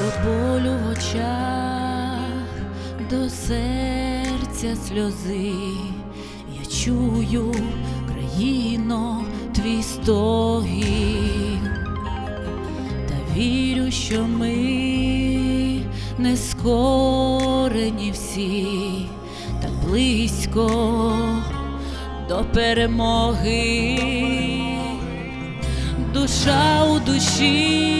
до болю в очах, до серця сльози. Я чую, країно, твій стогін, та вірю, що ми не скорені всі, так близько до перемоги. Душа у душі,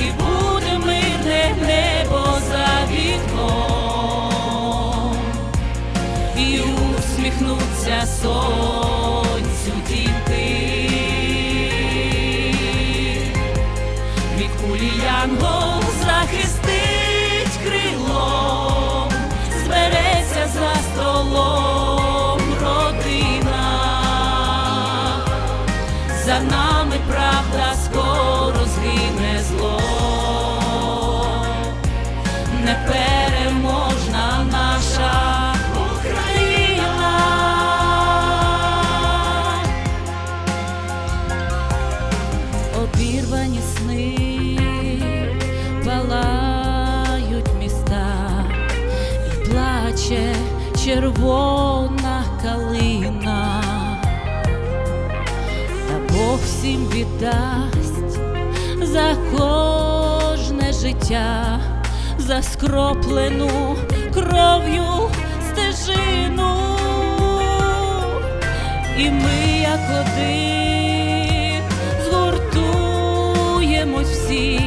і буде мирне за вікном, і усміхнуться сонцю діти. Від кулі янгол захистить крилом, збереться за столом родина, за нами червона калина, та Бог всім віддасть за кожне життя, за скроплену кров'ю стежину. І ми, як один, згуртуємось всі,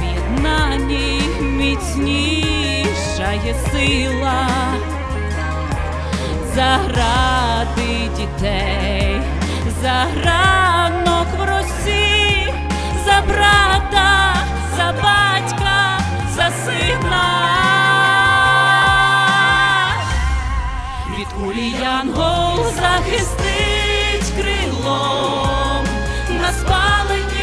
в єднанні міцніша є сила, загради дітей, за ранок в росі, за брата, за батька, за сина. Від кулі захистить крилом, на спаленій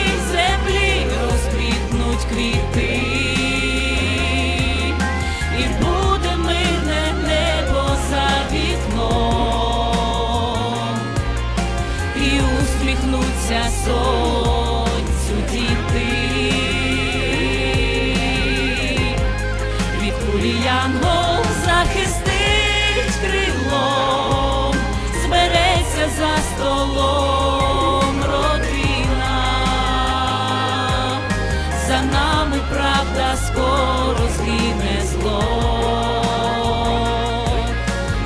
нами правда скоро згине зло,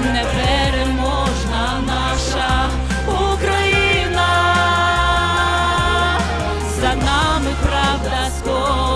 непереможна наша Україна, за нами правда скоро.